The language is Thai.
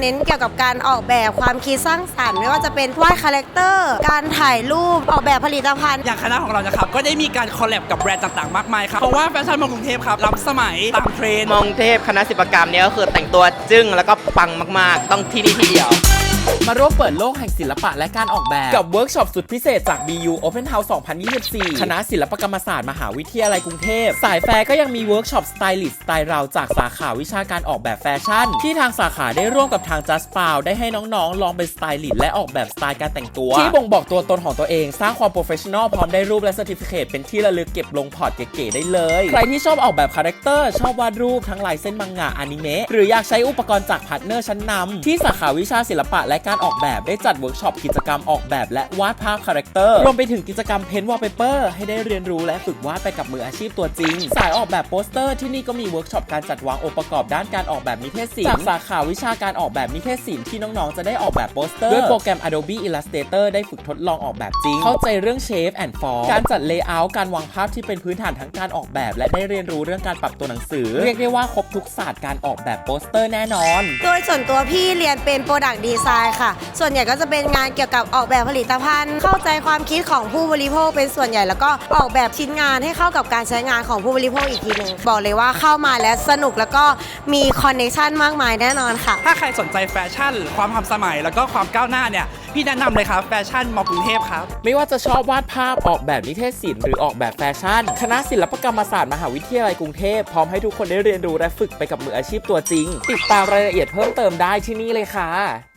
เน้นเกี่ยวกับการออกแบบความคิดสร้างสรรค์ไม่ว่าจะเป็นวาดคาแรคเตอร์ การถ่ายรูปออกแบบผลิตภัณฑ์อย่างคณะของเรานะครับ ก็ได้มีการคอลแลบกับแบรนด์ต่างๆ มากมายครับเพราะว่าแฟชั่นมองกรุงเทพครับล้ำสมัยตามเทรนด์มองเทพคณะศิลปกรรมเนี่ยก็คือแต่งตัวจึ้งแล้วก็ปังมากๆ ต้องที่นี่ที่เดียว มาร่วมเปิดโลกแห่งศิลปะและการออกแบบ กับเวิร์กช็อปสุดพิเศษจาก BU Open House 2024 คณะศิลปกรรมศาสตร์มหาวิทยาลัยกรุงเทพ สายแฟร์ก็ยังมีเวิร์กช็อปสไตลิสต์สไตล์เราจากสาขาวิชาการออกแบบแฟชั่น ที่ทางสาขาได้ร่วมกับทาง Just f o u ได้ให้น้องๆ ลองเป็นสไตลิสต์และออกแบบสไตล์การแต่งตัว ที่บ่งบอกตัวตนของตัวเอง สร้างความโปรเฟชชั่นอลพร้อมได้รูปและ c e r t i f i c a t e เป็นที่ระลึกเก็บลงพอร์ตเก๋ๆได้เลย ใครที่ชอบออกแบบคาแรคเตอร์ชอบวาดรูปทั้งลายเส้นมังงะอนิเมะหรืออยากใช้อุปกรณ์จากพาร์ทเนอร์ชั้นนำที่สาขาวิชาศิลปะและการออกแบบได้จัดเวิร์กช็อปกิจกรรมออกแบบและวาดภาพคาแรคเตอร์รวมไปถึงกิจกรรมเพ้นท์วอลเปเปอร์ให้ได้เรียนรู้และฝึกวาดไปกับมืออาชีพตัวจริง สายออกแบบโปสเตอร์ที่นี่ก็มีเวิร์กช็อปการจัดวางองค์ประกอบด้านการออกแบบนิเทศศิลป์จากสาขาวิชาการออกแบบนิเทศศิลป์ที่น้องๆจะได้ออกแบบโปสเตอร์ด้วยโปรแกรม Adobe Illustrator ได้ฝึกทดลองออกแบบจริง เข้าใจเรื่อง shape and form การจัด layout การวางภาพที่เป็นพื้นฐานทั้งการออกแบบ และได้เรียนรู้เรื่องการปรับตัวหนังสือ เรียกได้ว่าครบทุกศาสตร์การออกแบบโปสเตอร์แน่นอน โดยส่วนตัวพี่เรียนเป็น Product Design ค่ะส่วนใหญ่ก็จะเป็นงานเกี่ยวกับออกแบบผลิตภัณฑ์ เข้าใจความคิดของผู้บริโภคเป็นส่วนใหญ่แล้วก็ออกแบบชิ้นงานให้เข้ากับการใช้งานของผู้บริโภคอีกทีหนึ่งบอกเลยว่าเข้ามาแล้วสนุกแล้วก็มีคอนเนคชันมากมายแน่นอนค่ะ ถ้าใครสนใจแฟชั่น ความทันสมัยแล้วก็ความก้าวหน้าเนี่ย พี่แนะนำเลยครับแฟชั่นมอกรุงเทพครับ ไม่ว่าจะชอบวาดภาพออกแบบนิเทศศิลป์หรือออกแบบแฟชั่น คณะศิลปกรรมศาสตร์มหาวิทยาลัยกรุงเทพพร้อมให้ทุกคนได้เรียนรู้และฝึกไปกับมืออาชีพตัวจริง ติดตามรายละเอียดเพิ่มเติมได้ที่นี่เลยค่ะ